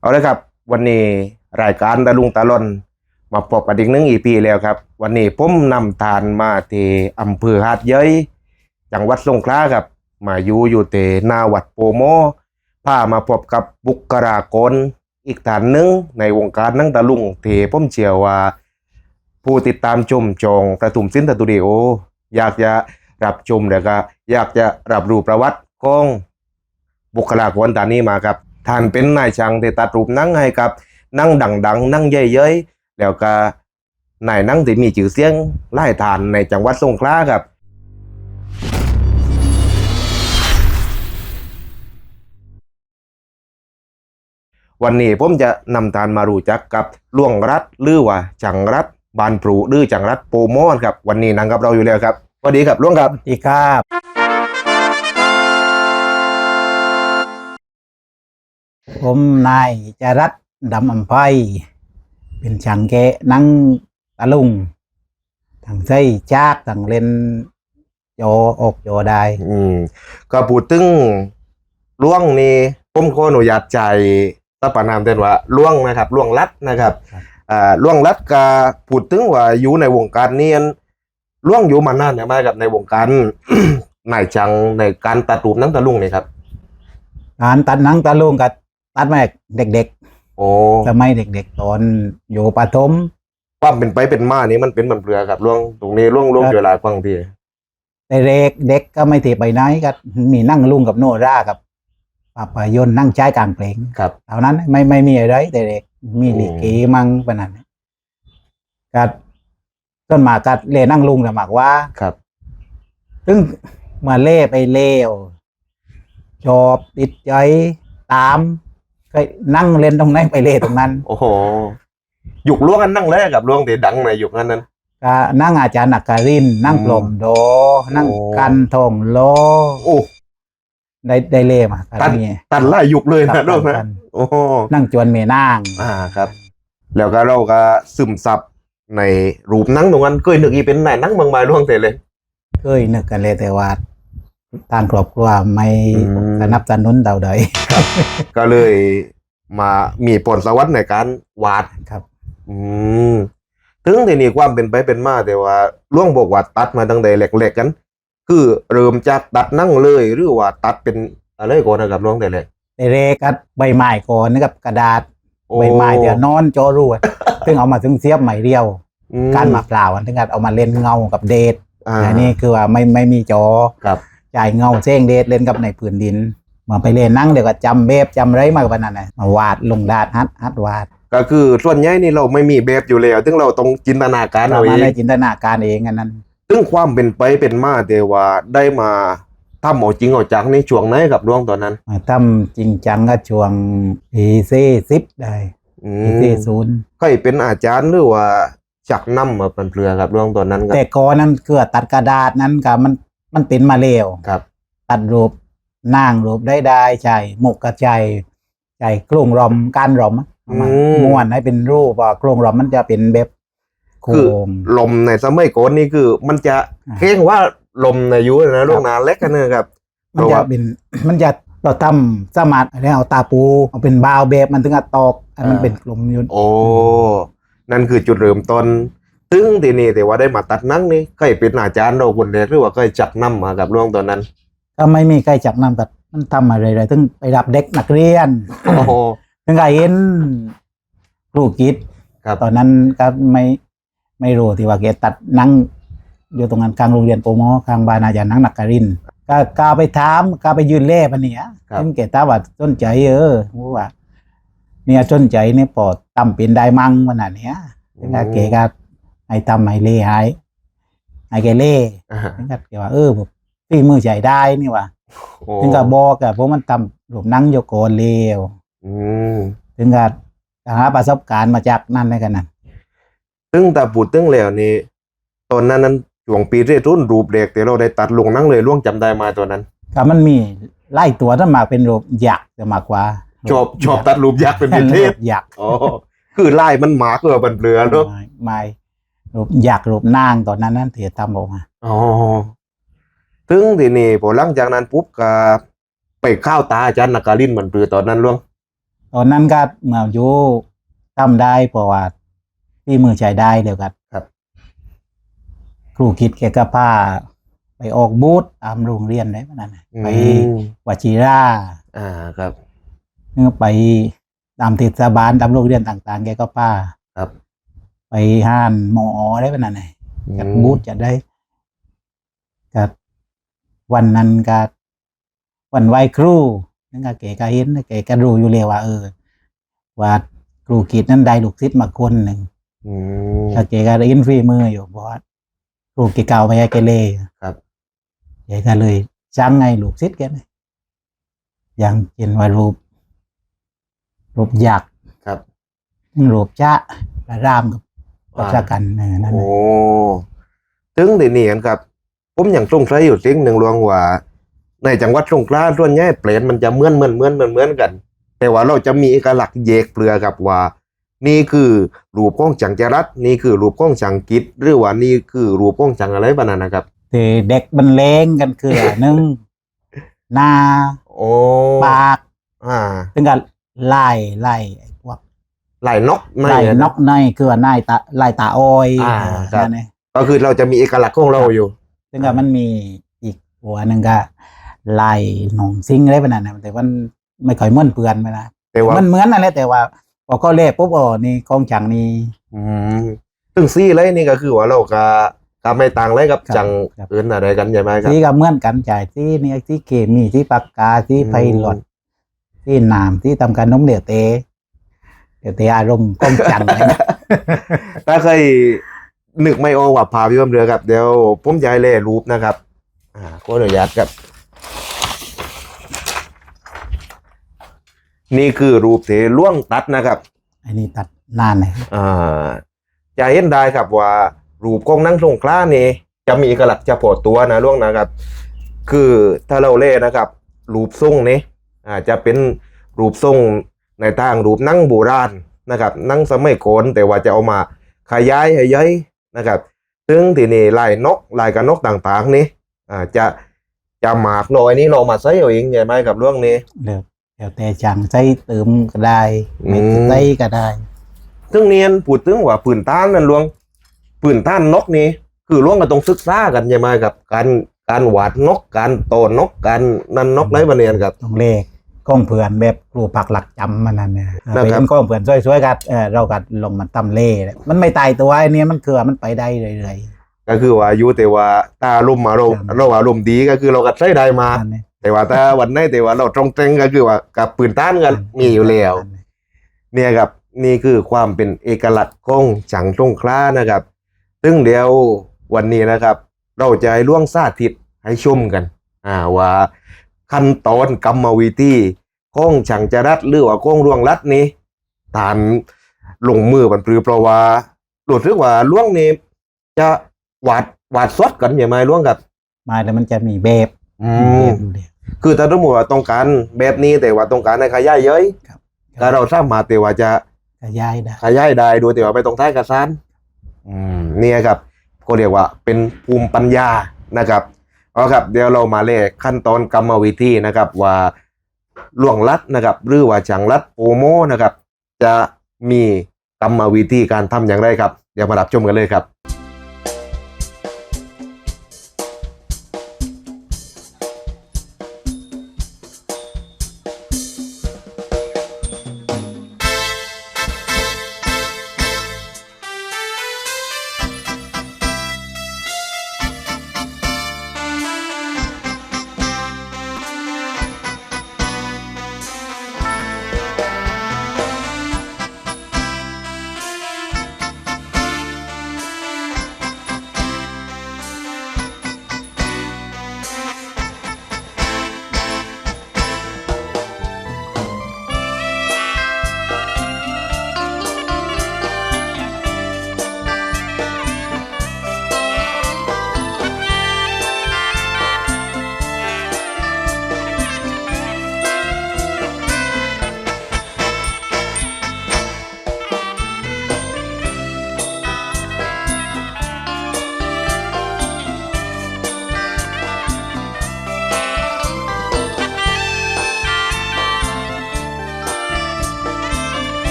เอาเลยครับ วันนี้รายการตะลุงตะลอนมาพบกันอีกหนึ่งอีพีแล้วครับ วันนี้ผมนำทานมาที่อำเภอหาดเย้ยจังหวัดสงขลาครับ มาอยู่อยู่เตนาวัดโปโมพามาพบกับบุคลากรอีกฐานหนึ่งในวงการนังตะลุงเที่ผมเชื่อว่า ผู้ติดตามชมจองประทุมสินสตูดิโอ อยากจะรับชมแล้วก็อยากจะรับรู้ประวัติของบุคลากรตานนี้มาครับ ท่านเป็นนายช่างที่ตัดรูปนั่งให้กับนั่งดังๆ นั่งเย้ยๆแล้วก็นายนั่งที่มีชื่อเสียงไล่ทานในจังหวัดสงขลาครับวันนี้ผมจะนำทานมารู้จักกับล่วงรัฐหรือว่าจังรัฐบานปรูหรือจังรัฐโปโมอนครับ วันนี้นั่งกับเราอยู่แล้วครับสวัสดีครับล่วงครับสวัสดีครับ ผมนายจรัตดำอำไพเป็นช่างแกะหนั่งตะลุงทางไส้จากทางเล่นโจอกโจได้อืมก็พูดถึงล่วงนี่ผมขออนุญาตใจตะปานามเต้นว่าล่วงนะครับล่วงรัฐนะครับอ่าล่วงรัฐก็พูดถึงว่าอยู่ในวงการเนียนล่วงอยู่มานานเนี่ยมากับในวงการนายจังในการตัดรูปหนังตะลุงนี่ครับการตัดหนังตะลุงกับ ตัดมาจากเด็กโอ้ๆสมัยเด็กๆตอนอยู่ประถมความเป็นไปเป็นมานี่มันเป็นมันเปลือครับล่วงตรงนี้ล่วงล่วงครับ เวลาฟังพี่แต่เด็กเด็กก็ไม่ถีไปไหนก็มีนั่งลุงกับโนรากับปาปายนต์นั่งใช้กลางเพลงครับ เท่านั้นไม่ไม่มีอะไร แต่เด็กมีลิเกมังปะนั้นก็ต้นมากัดเล่นั่งลุงแต่หมากว่า ครับซึ่งมาเล่ไปเล่วชอบติดใจตาม ก็นั่งเล่นตรงไหนไปเล่ตรงนั้น โอ้โหยุกล่วงกันนั่งแรกกับล่วงที่ดังในยุคนั้นนั้นก็นั่งอาจารย์นักการิน นั่งอืมปลอมโด นั่งโอ้กันทองโลโอ้ได้ได้เล่มากัตัดนนี่ตันไล่ยุคเลยตันะดล่วงกันะนโอ้โหนั่งจวนเมนางอ่าครับ แล้วก็เราก็ซึมซับในรูปหนังตรงนั้นเคยนึกอีเป็นไหนหนังบางใบล่วงแต่เลยเคยนึกกันเลยแต่ว่า ทางครอบครัวไม่อืม สนับสนุนเต่าใดก็เลยมามีผลสวัสดิ์ในการวาด ครับอืมถึงทีนี้ความเป็นไปเป็นมาแต่ว่าล่วงบอกว่าตัดมาตั้งแต่เล็กๆกัน คือเริ่มจากตัดหนั่งเลยหรือว่าตัดเป็นอะไรก่อนนะครับล่วงแต่เล็กแต่เรกัดใบไม้ก่อนนะครับกระดาษโอ้ใบไม้เดี๋ยวนอนจอรูดซึ่งเอามาถึงเสียบใหม่เดียว อืการมาเปล่าอันถึงกับเอามาเล่นเงากับเดทอ่า อันนี้คือว่าไม่ไม่มีจอครับ จ่ายเงาเส้งเดทเล่นกับในพื้นดินมาไปเล่นนั่งเดี๋ยวก็จำเบบจำไรมากกว่านั้นนะมาวาดลงดาดฮัดฮัดวาด ก็คือส่วนใหญ่นี่เราไม่มีแบบอยู่แล้วถึงเราต้องจินตนาการเราเอาเอมางในจินตนาการเองอันนั้นถึงความเป็นไปเป็นมาแต่ว่าได้มาทำเอาจริงเอาจังในช่วงไหนกับล่วงตอนนั้นมาทำจริงจังก็ช่วงปีเซ่สิบได้อืปีมเซ่ศูนย์เคยเป็นอาจารย์หรือว่าจักน้ำมาเป็นเปลือครับล่วงตอนนั้นครับแต่ก่อนนั้นคือตัดกระดาษนั้นก็มัน มันเป็นมาเร็วครับ ตัดรูปนางรูปได้ได้ใจหมกกระใจใจกลุ่งรอมการรอมอะเอามาอืม ม้วนให้เป็นรูปว่ากลุ่งรอมมันจะเป็นแบบโค้คืองลมในสมัยก่อนนี่คือ มันจะอ่าเข่งว่าลมในยุคนะลูกนาเล็กกันนะครับ มันจะเป็น มันจะเราทำสามารถอะไรเอาตาปูเอาเป็นบาวแบบมันถึงจะตอกอันมันอ่า เป็นกลมอยุนโอ้ นั่นคือจุดเริ่มต้น ถึงทีนี้แต่ว่าได้มาตัดหนังนี่เคยเป็นอาจารย์เราคนเดียวหรือว่าเคยจักน้ำมากับล่วงตอนนั้น ก็ไม่มีใครจับนำกับมันทำอะไรเลยถึงไปรับเด็กนักเรียนโอ้โห ถึงไงเห็นครูกิจครับ ตอนนั้นก็ไม่ไม่รู้ที่ว่าแกตัดหนั่งอยู่ตรงนั้นกลางโรงเรียนโปรโมกลางบ้านอาจารย์นังนักการินทร์ก็กาไปถามกาไปยืนเล่ปะเนี่ยครับ ถึงแกตามว่าสนใจเออว่า เนี่ยสนใจเนี่ยปอดตั้มเป็นได้มั่งวันนั้นเนี่ยถึงก็แกก็ ให้ตั้มให้เล่ให้ให้แกเล่อ่าถึงก็แกว่าเออฝีมือใจได้นี่ว่าโอ้ถึงก็บอกอะเพราะมันทำรูปหนั่งโยโกอนเลวอืมถึงก็หาประสบการณ์มาจากนั่นเลยกันนะซึ่งแต่พูดถึงแล้วนี่ตอนนั้นนั้นช่วงปีเรรุ่นรูปเด็กแต่เราได้ตัดลงหนั่งเลยล่วงจำได้มาตอนนั้นก็มันมีไล่ตัวถ้ามาเป็นรูปยักษ์จะมากกว่าชอบชอบตัดรูปยักษ์เป็นพิเศรูษปยักษ์อ๋อคือลายมันหมาเกลือบันเปลือเนาะไม่ไม่ รูปยักษ์รูปนางตอนนั้นนั่นเถียทำออกมาอ๋อถึงทีนี้พอหลังจากนั้นปุ๊บก็ไปเข้าวตาอาจารย์นักการินทร์มันเปลือตอนนั้นล่วงตอนนั้นก็เมื่ออยู่ทำได้เพราะว่าที่มือใช้ได้เดียวกันครับ ครูคิดแกก็พาไปออกบูธตามโรงเรียนได้ปะนั่นน่ะไปอืมวชิราอ่าครับเมื่อไปตามเทศบาลตามโรงเรียนต่าง ๆ แกก็พาครับ ไปห้านหมอได้ปะนั่นน่ะจัดอืมบูธจัดได้กับวันนั้นก็วันไหว้ครูนั่นก็เก๋ก็เห็นเก๋ก็รู้อยู่เลยว่า เออว่าครูกิจนั้นได้ลูกศิษย์มาคนหนึ่งอืมถ้าเก๋ก็ได้ยินฟรีมืออยู่เพราะว่าครูกิเก่าไปให้เกเลครับเก๋ก็เลยจ้างไงลูกศิษย์แกนะอย่างเช่นว่ารูปรูปยักษ์ครับรูปจ้าพระรามกับ กับชากันเออนั่นโอ้น่ะถึงเดี๋ยวนี้กันครับ ผมอย่างสงสัยอยู่สิ่งหนึ่งหลวงว่า ในจังหวัดสงขลาส่วนใหญ่เปลี่ยนมันจะเหมือนเหมือนเหมือนเหมือนเหมือนกัน แต่ว่าเราจะมีเอกลักษณ์แยกเปลือครับว่า นี่คือรูปของจังจรัสนี่คือรูปของจังกิจหรือว่านี่คือรูปของจังอะไรบ้านั้นนะครับแต่เด็กมันเลงกันคือหนึ่งหน้าโอ้ปากอ่าถึงกับไล่ไล่ ไอ้พวกลายนกไม่ไล่อะนกในคือว่าไล่ตาไล่ตาอ้อยอ่าเออครับนั่นเองก็คือเราจะมีเอกลักษณ์ของเราอยู่ ซึ่งก็มันมีอีกหัวหนึ่งก็ไล่หนองซิงอะไรแบบนั้นนะแต่มันไม่ค่อยเหมือนเปือนไปนะแต่ว่ามันเหมือนนั่นแหละแต่ว่าพอเขาเล่ปุ๊บอ๋อนี่กองจังนี่อืมซึ่งซี่เลยนี่ก็คือว่าเราก็ก็ไม่ต่างเลยกับครับจังครับอื่นอะไรกันใช่ไหมครับที่ก็เหมือนกันจ่ายที่นี่ที่เคมีที่ปากกาที่ไพลอตที่นามที่ทำการน้มเดี่ยวเตะ เดี๋ยวเตะอารมณ์กองจังเลยนะ ถ้าเคยนึกไม่ออกว่าพาพี่บำเรือครับเดี๋ยวผมจะให้เล่รูปนะครับ อ่าขออนุญาตครับ นี่คือรูปเทล่วงตัดนะครับ อันนี้ตัดนานเลยอ่าจะเห็นได้ครับว่ารูปของนั่งสงกล้านี่จะมีเอกลักษณ์เฉพาะตัวนะล่วงนะครับ คือถ้าเราเล่นะครับ รูปทรงนี้อ่าจะเป็นรูปทรง ในทางรูปนั่งโบราณนะครับนั่งสมัยก่อนแต่ว่าจะเอามาขยายให้ย่อยนะครับ ซึ่งทีนี้ลายนกลายกับนกต่างๆนี้อ่าจะจะหมากน้อยนี้เรามาใส่เอาเองใช่ไหมกับเรื่องนี้เดี๋ยวเดี๋ยวแต่จังใช้เติมก็ได้ไม่อืมใช้ก็ได้ซึ่งเนียนพูดถึงว่าปืนต้านนั่นลวงปืนต้านนกนี่คือล่วงก็ต้องศึกษากันใช่ไหมครับ การการหวาดนกการโตนกการนันนกไรบะเนียนครับต้องเลข กล้องเผื่อนแบบครูปักหลักจำมันนั่นเนี่ยนะไปครับเห็นกล้องเผื่อนช่วยๆกันเออเรากัดลงมันตำเล่เลยมันไม่ตายตัวไอ้เนี่ยมันคือมันไปได้เรื่อยก็คือว่าอยู่แต่ว่าตาลมณ์มาเราครับเราอารมณ์ดีก็คือเราก็ใช้ได้มาๆนั่นเนี่ยแต่ว่าถ้าวันไหนแต่ว่าเราตรงเตรงก็คือว่ากับปืนต้านกันมีอยู่แล้วเนี่ยครับนี่คือความเป็นเอกลักษณ์ของจังสงขลานะครับ ซึ่งเดี๋ยววันนี้นะครับ เราจะให้ล่วงสาธิตให้ชมกัน อ่าว่า ขั้นตอนกรรมวิธีของจังจรัดหรือว่าของล่วงรัดนี้ตานลงมือบันปรือเพราะว่ารู้สึกว่าล่วงนี้จะหวาดหวาดซดกันอย่างไรล่วงกับมาแล้วมันจะมีแบบอืมีมแบบอยู่เดียวคือถ้าสมมติว่าต้องการแบบนี้แต่ว่าต้องการในขยายเย้ยครับก็เราสามารถแต่ว่าจะขยายได้ขยายได้โดยแต่ว่าไม่ต้องใช้กระสานอืมเนี่ยครับก็เรียกว่าเป็นภูมิปัญญานะครับ เอาครับเดี๋ยวเรามาเลขขั้นตอนกรรมวิธีนะครับว่าล่วงลัดนะครับหรือว่าจังลัดโปโมนะครับ จะมีกรรมวิธีการทำอย่างไรครับ เดี๋ยวมารับชมกันเลยครับ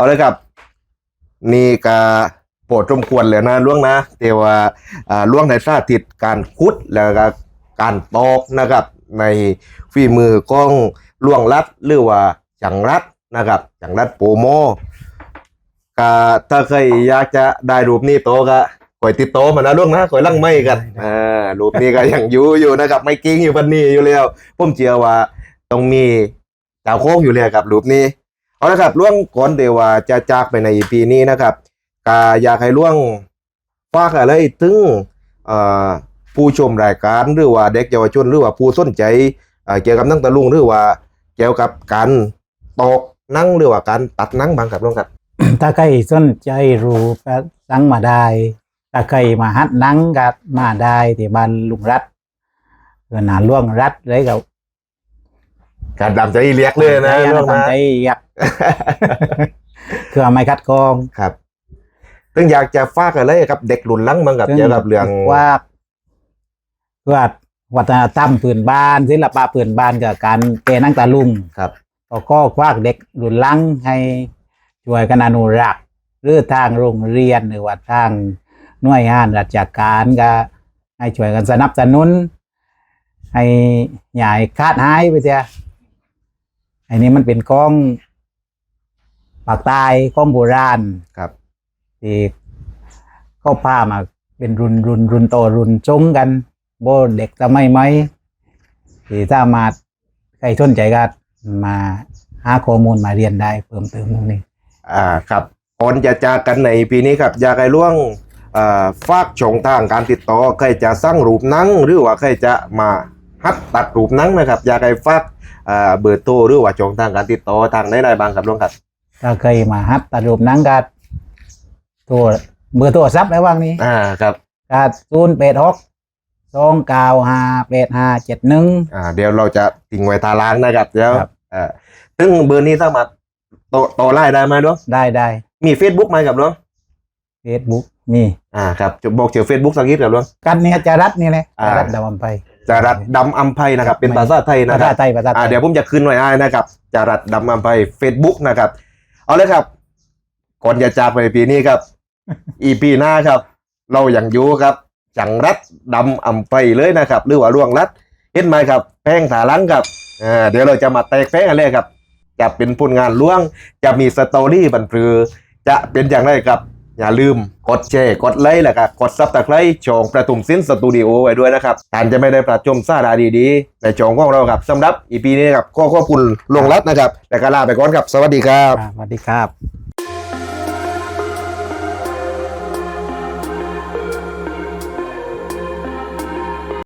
เอาเลยครับ นี่ก็โปรดรมควรเลยนะล่วงนะแต่ว่าอ่าล่วงในสาธิตการคุดแล้วก็การตอกนะครับ ในฝีมือของล่วงรัดหรือว่าจังรัดนะครับจังรัดโปรโมก็ถ้าใครอยากจะได้รูปนี้โตก็คอยติดโตมานะล่วงนะคอยลั่งไม่กันอ่ารูปนี้ก็ยังอยู่อยู่นะครับ ไม่กิ้งอยู่พันนี้อยู่แล้วผมเชื่อว่าต้องมีดาวโค้งอยู่เลยครับรูปนี้ เอาละครับล่วงก่อนเดี๋ยวว่าจะจากไปในปีนี้นะครับก็อยากให้ล่วงฝากอะไรถึงผู้ชมรายการหรือว่าเด็กเยาวชนหรือว่าผู้สนใจเกี่ยวกับนังตะลุงหรือว่าเกี่ยวกับการตอกนังหรือว่าการตัดนังบางครับล่วงครับ ถ้าใครสนใจรู้ก็สั่งมาได้ ถ้าใครมาฮัดนังก็มาได้ที่บ้านลุงรัฐหนาล่วงรัฐเลยกับ การดำใจเรียกเลยนะใจล่วงทำนะใจอยากคือไม่คัดกรองครับถึงอยากจะฝากอะไรกับเด็กรุ่นหลังบางกับเกี่ยวกับเรื่องว่าว่าวัฒนธรรมพื้นบ้านศิลปะพื้นบ้านกับการเกนั่งตาลุงครับก็ก็คว้ากเด็กรุ่นหลังให้ช่วยกันอนุรักษ์หรือทางโรงเรียนหรือว่าทางหน่วยงานราชการก็ให้ช่วยกันสนับสนุน ให้ใหญ่คาดหายไปเสียไอ้นี้มันเป็นกล้องปากใต้กล้องโบราณครับที่เข้าผ้ามาเป็นรุนรุนรุนโตรุนจงกันโบเด็กจะไม่ไหมที่ถ้ามาใครสนใจก็มาหาข้อมูลมาเรียนได้เพิ่มเติมตรงนี้ อ่าครับก่อนจะจากกันในปีนี้ครับอยากให้ล่วงเอ่อฝากช่องทางการติดต่อใครจะสร้างรูปหนังหรือว่าใครจะมา ฮัดตัดรูปหนังนะครับ อยากให้ฝากเอ่อเบอร์โทรหรือว่าช่องทางการติดต่อทางไหนได้บ้างครับล่วงครับ ถ้าเคยมาฮัดตัดรูปหนังก็โทรเบอร์โทรศัพท์ไว้ว่างนี้อ่าครับก็ศูนย์แปดหกสองเก้าห้าแปดห้าเจ็ดหนึ่ง อ่าเดี๋ยวเราจะทิ้งไว้ทางล่างนะครับเดี๋ยวครับเอ่อซึ่งเบอร์นี้สามารถโตโตไล่ได้ไหมล่วงได้ได้มี Facebook ไหมครับล่วงเฟซบุ๊กมี อ่าครับจะบอกเจอ Facebook สักนิดครับล่วง กันเนี่ยจะรัดนี่แหละอ่า จะรัดดาวอัมไพ จารัดดำอัมไพนะครับ เป็นภาษาไทยภานะคษารับไทยภาษาไทอ่าย เดี๋ยวผมจะขึ้นไว้ให้นะครับจารัดดำอัมไพ Facebook นะครับ เอาเลยครับ ก่อนจะจากไปปีนี้ครับ อีปีหน้าครับ เราอย่างอยู่ครับ จังรัดดำอัมไพเลยนะครับ หรือว่าล่วงรัดเห็นไหมครับแป้งถาลังครับอ่าเดี๋ยวเราจะมาแตกแป้งกันเลยครับ จะเป็นผลงานล่วง จะมีสตอรี่บันพือจะเป็นอย่างไรครับ อย่าลืมกดแชร์กดไลค์แล้วก็กดซับตะไคร้ช่องประตุมสินสตูดิโอไว้ด้วยนะครับท่านจะไม่ได้ประชมซาดาดีๆในช่องของเราครับสำหรับอีพีนี้ครับก็ขอบคุณลงรัดนะครับ แต่ก็ลาไปก่อนครับ สวัสดีครับ สวัสดีครับ